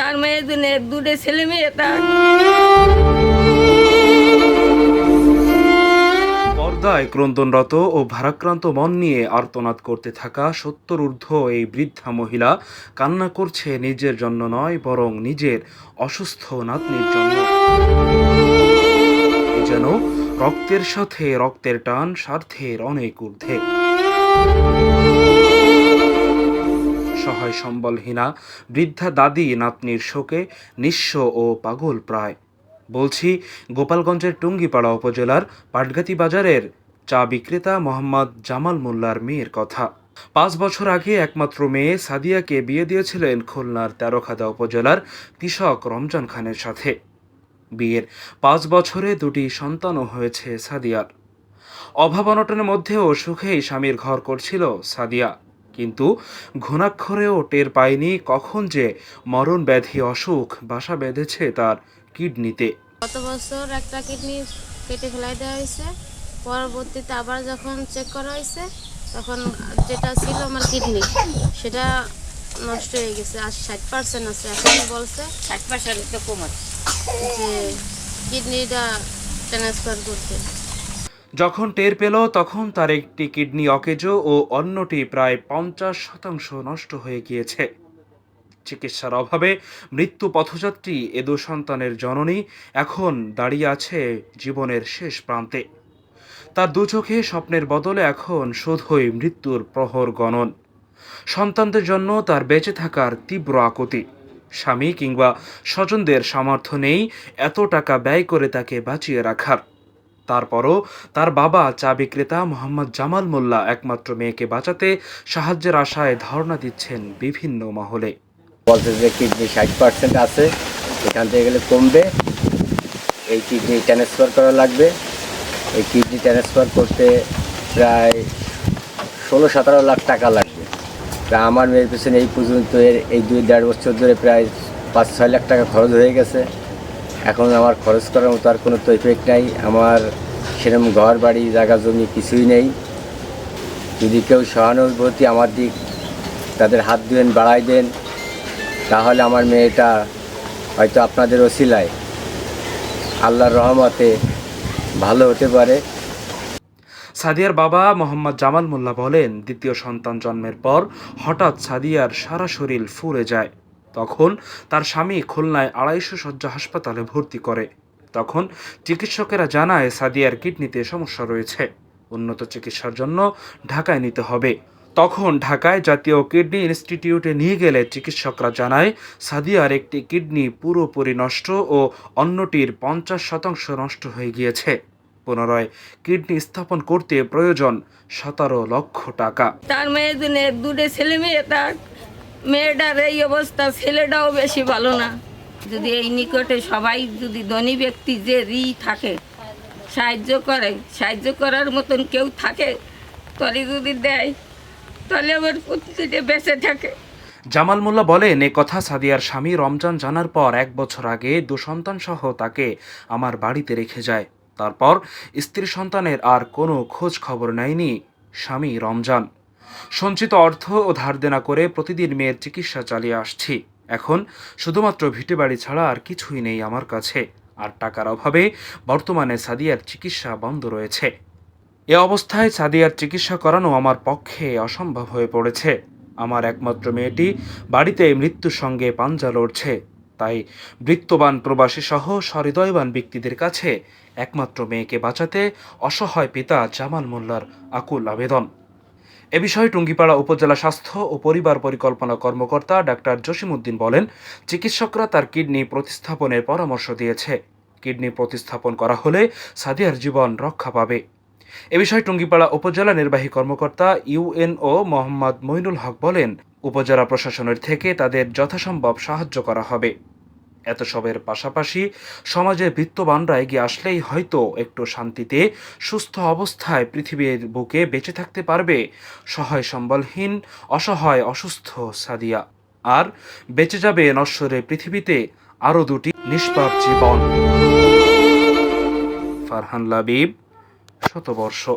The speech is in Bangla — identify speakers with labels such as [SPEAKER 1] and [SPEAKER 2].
[SPEAKER 1] তার জন্য দুটো ছেলে মেয়ে তার
[SPEAKER 2] পর্দায় ক্রন্দনরত ও ভারাক্রান্ত মন নিয়ে আর্তনাদ করতে থাকা সত্তর ঊর্ধ্ব এই বৃদ্ধা মহিলা কান্না করছে নিজের জন্য নয়, বরং নিজের অসুস্থ নাতনির জন্য। যেন রক্তের সাথে রক্তের টান, স্বার্থের অনেক ঊর্ধ্বে। সহায় সম্বলহীনা বৃদ্ধা দাদি নাতনির শোকে নিঃস্ব ও পাগল প্রায়। বলছি, গোপালগঞ্জের টুঙ্গিপাড়া উপজেলার পাটগাতি বাজারের চা বিক্রেতা মোহাম্মদ জামাল মোল্লার মেয়ের কথা। পাঁচ বছর আগে একমাত্র মেয়ে সাদিয়াকে বিয়ে দিয়েছিলেন খুলনার তেরোখাদা উপজেলার কৃষক রমজান খানের সাথে। বিয়ের পাঁচ বছরে দুটি সন্তানও হয়েছে সাদিয়ার। অভাব অনটনের মধ্যেও সুখেই স্বামীর ঘর করছিল সাদিয়া। কিন্তু ঘুণাক্ষরেও টের পায়নি কখন যে মরণ ব্যাধি অসুখ বাসা বেঁধেছে তার কিডনিতে।
[SPEAKER 3] গত বছর একটা কিডনি কেটে ফেলাই দেওয়া হয়েছে। পরবর্তীতে আবার যখন চেক করা হয়েছে তখন যেটা ছিল আমার কিডনি সেটা নষ্ট হয়ে গেছে। আর ষাট পার্সেন্ট আছে এখন বলছে
[SPEAKER 1] ষাট পার্সেন্ট তো কম আছে।
[SPEAKER 3] যে কিডনিটা ট্রান্সফার করতে।
[SPEAKER 2] যখন টের পেল, তখন তার একটি কিডনি অকেজো ও অন্যটি প্রায় পঞ্চাশ শতাংশ নষ্ট হয়ে গিয়েছে। চিকিৎসার অভাবে মৃত্যু পথযাত্রী, এ দু সন্তানের জননী, এখন দাঁড়িয়ে আছে জীবনের শেষ প্রান্তে। তার দু চোখে স্বপ্নের বদলে এখন শুধুই মৃত্যুর প্রহর গণন। সন্তানদের জন্য তার বেঁচে থাকার তীব্র আকুতি। স্বামী কিংবা স্বজনদের সামর্থ্য নেই, এত টাকা ব্যয় করে তাকে বাঁচিয়ে রাখার। তারপরও তার বাবা চা বিক্রেতা মোহাম্মদ জামাল মোল্লা একমাত্র মেয়েকে বাঁচাতে সাহায্যের আশায় ধারণা দিচ্ছেন বিভিন্ন মহলে।
[SPEAKER 4] বলছে যে কিডনি ষাট পার্সেন্ট আছে, এখান থেকে গেলে কমবে। এই কিডনি ট্রান্সফার করা লাগবে। এই কিডনি ট্রান্সফার করতে প্রায় ষোলো সতেরো লাখ টাকা লাগবে। তা আমার মেয়ের পেছনে এই পর্যন্ত এই দুই দেড় বছর ধরে প্রায় পাঁচ ছয় লাখ টাকা খরচ হয়ে গেছে। এখন আমার খরচ করার মতো আর কোনো তো ইফেক্ট নাই। আমার সেরকম ঘর বাড়ি, জায়গা, জমি কিছুই নেই। যদি কেউ সহানুভূতি আমার দিক, তাদের হাত দিবেন বাড়াই দেন, তাহলে আমার মেয়েটা হয়তো আপনাদের ওসিলায়। আল্লাহর রহমতে ভালো হতে পারে।
[SPEAKER 2] সাদিয়ার বাবা মোহাম্মদ জামাল মোল্লা বলেন, দ্বিতীয় সন্তান জন্মের পর হঠাৎ সাদিয়ার সারা শরীর ফুলে যায়। তখন তার স্বামী খুলনায় আড়াইশো শয্যা হাসপাতালে ভর্তি করে। তখন চিকিৎসকেরা জানায়, সাদিয়ার কিডনিতে সমস্যা রয়েছে। উন্নত চিকিৎসার জন্য ঢাকায় নিতে হবে। তখন ঢাকায় জাতীয় কিডনি ইনস্টিটিউটে নিয়ে গেলে চিকিৎসকরা জানায়, সাদিয়ার একটি কিডনি পুরোপুরি নষ্ট ও অন্যটির পঞ্চাশ শতাংশ নষ্ট হয়ে গিয়েছে। পুনরায় কিডনি স্থাপন করতে প্রয়োজন সতেরো লক্ষ টাকা।
[SPEAKER 1] তার জন্য দুটো ছেলে মেয়ে, তার মেয়েটার এই অবস্থা, ছেলেটাও বেশি ভালো না। যদি এই নিকটে সবাই যদি ধনী ব্যক্তি যে রি থাকে, সাহায্য করে, সাহায্য করার মতন কেউ থাকে তলে যদি দেয়, তাহলে আবার প্রতিটা বেঁচে থাকে।
[SPEAKER 2] জামাল মোল্লা বলেন, এ কথা সাদিয়ার স্বামী রমজান জানার পর এক বছর আগে দু সন্তান সহ তাকে আমার বাড়িতে রেখে যায়। তারপর স্ত্রী সন্তানের আর কোনো খোঁজ খবর নেয়নি স্বামী রমজান। সঞ্চিত অর্থ ও ধার দেনা করে প্রতিদিন মেয়ের চিকিৎসা চালিয়ে আসছি। এখন শুধুমাত্র ভিটে বাড়ি ছাড়া আর কিছুই নেই আমার কাছে। আর টাকার অভাবে বর্তমানে সাদিয়ার চিকিৎসা বন্ধ রয়েছে। এ অবস্থায় সাদিয়ার চিকিৎসা করানো আমার পক্ষে অসম্ভব হয়ে পড়েছে। আমার একমাত্র মেয়েটি বাড়িতে মৃত্যুর সঙ্গে পাঞ্জা লড়ছে। তাই বৃত্তবান প্রবাসী সহ সহৃদয়বান ব্যক্তিদের কাছে একমাত্র মেয়েকে বাঁচাতে অসহায় পিতা জামাল মোল্লার আকুল আবেদন। এ বিষয়ে টুঙ্গিপাড়া উপজেলা স্বাস্থ্য ও পরিবার পরিকল্পনা কর্মকর্তা ডাক্তার জসিমউদ্দিন বলেন, চিকিৎসকরা তার কিডনি প্রতিস্থাপনের পরামর্শ দিয়েছে। কিডনি প্রতিস্থাপন করা হলে সাদিয়ার জীবন রক্ষা পাবে। এ বিষয়ে টুঙ্গিপাড়া উপজেলা নির্বাহী কর্মকর্তা ইউএনও মোহাম্মদ মইনুল হক বলেন, উপজেলা প্রশাসনের থেকে তাদের যথাসম্ভব সাহায্য করা হবে। এত সবের পাশাপাশি সমাজে বিত্তবানরা এগিয়ে আসলেই হয়তো একটু শান্তিতে, সুস্থ অবস্থায় পৃথিবীর বুকে বেঁচে থাকতে পারবে। সহায় সম্বলহীন, অসহায়, অসুস্থ সাদিয়া। আর বেঁচে যাবে নশ্বরে পৃথিবীতে আরও দুটি নিষ্পাপ জীবন। ফারহান লাবিব, শতবর্ষ।